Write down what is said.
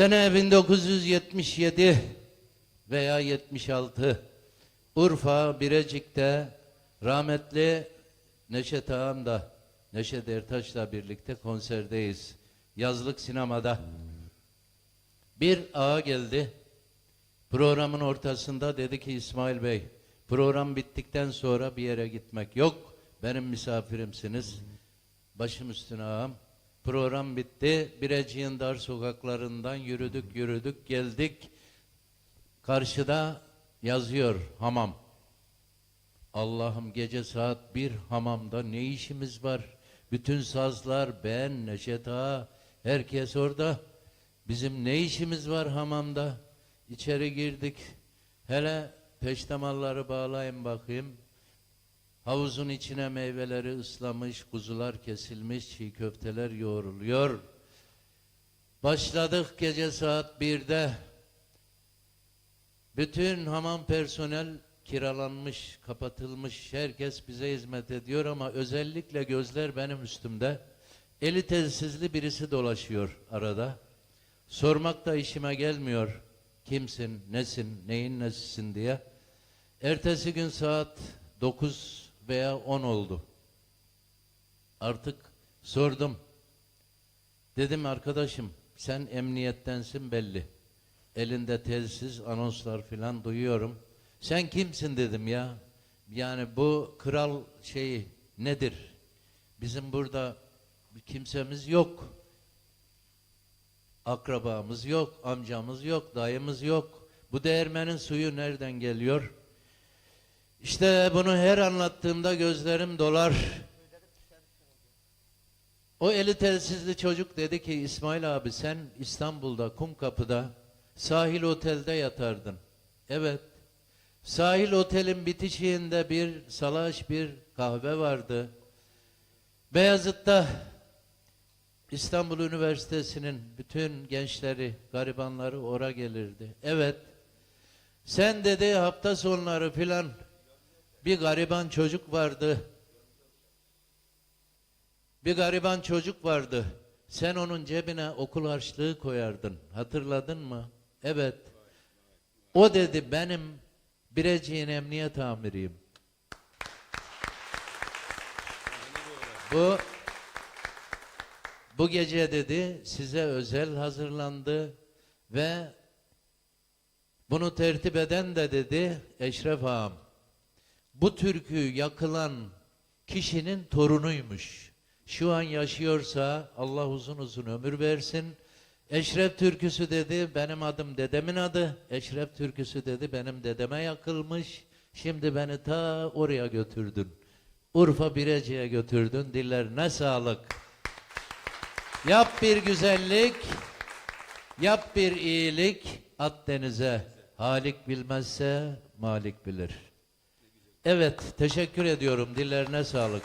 Sene 1977 veya 76 Urfa Birecik'te rahmetli Neşet Ağam da Neşet Ertaş'la birlikte konserdeyiz. Yazlık sinemada. Bir ağa geldi. Programın ortasında dedi ki İsmail Bey, program bittikten sonra bir yere gitmek yok. Benim misafirimsiniz. Başım üstüne ağam. Program bitti. Birecik'in dar sokaklarından yürüdük yürüdük geldik. Karşıda yazıyor hamam. Allah'ım gece saat bir hamamda ne işimiz var? Bütün sazlar, ben, Neşet Ağa, herkes orada. Bizim ne işimiz var hamamda? İçeri girdik. Hele peştemalları bağlayın bakayım. Havuzun içine meyveleri ıslamış, kuzular kesilmiş, çiğ köfteler yoğruluyor. Başladık gece saat birde. Bütün hamam personel kiralanmış, kapatılmış. Herkes bize hizmet ediyor ama özellikle gözler benim üstümde. Eli telsizli birisi dolaşıyor arada. Sormak da işime gelmiyor. Kimsin, nesin, neyin nesisin diye. Ertesi gün saat 9 veya 10 oldu. Artık sordum. Dedim arkadaşım sen emniyettensin belli. Elinde telsiz anonslar filan duyuyorum. Sen kimsin dedim ya. Yani bu kral şeyi nedir? Bizim burada kimsemiz yok. Akrabamız yok, amcamız yok, dayımız yok. Bu değirmenin suyu nereden geliyor? İşte bunu her anlattığımda gözlerim dolar. O eli telsizli çocuk dedi ki İsmail abi sen İstanbul'da Kumkapı'da sahil otelde yatardın. Evet. Sahil otelin bitişiğinde bir salaş bir kahve vardı. Beyazıt'ta İstanbul Üniversitesi'nin bütün gençleri, garibanları ora gelirdi. Evet. Sen dedi hafta sonları filan bir gariban çocuk vardı. Bir gariban çocuk vardı. Sen onun cebine okul harçlığı koyardın. Hatırladın mı? Evet. O dedi benim Birecik'in emniyet amiriyim. Bu bu gece dedi size özel hazırlandı ve bunu tertip eden de dedi Eşref Ağam. Bu türkü yakılan kişinin torunuymuş. Şu an yaşıyorsa Allah uzun uzun ömür versin. Eşref türküsü dedi benim adım dedemin adı. Eşref türküsü dedi benim dedeme yakılmış. Şimdi beni ta oraya götürdün. Urfa Birecik'e götürdün. Dillerine sağlık. Yap bir güzellik, yap bir iyilik, at denize. Halik bilmezse Malik bilir. Evet, teşekkür ediyorum. Dillerine sağlık.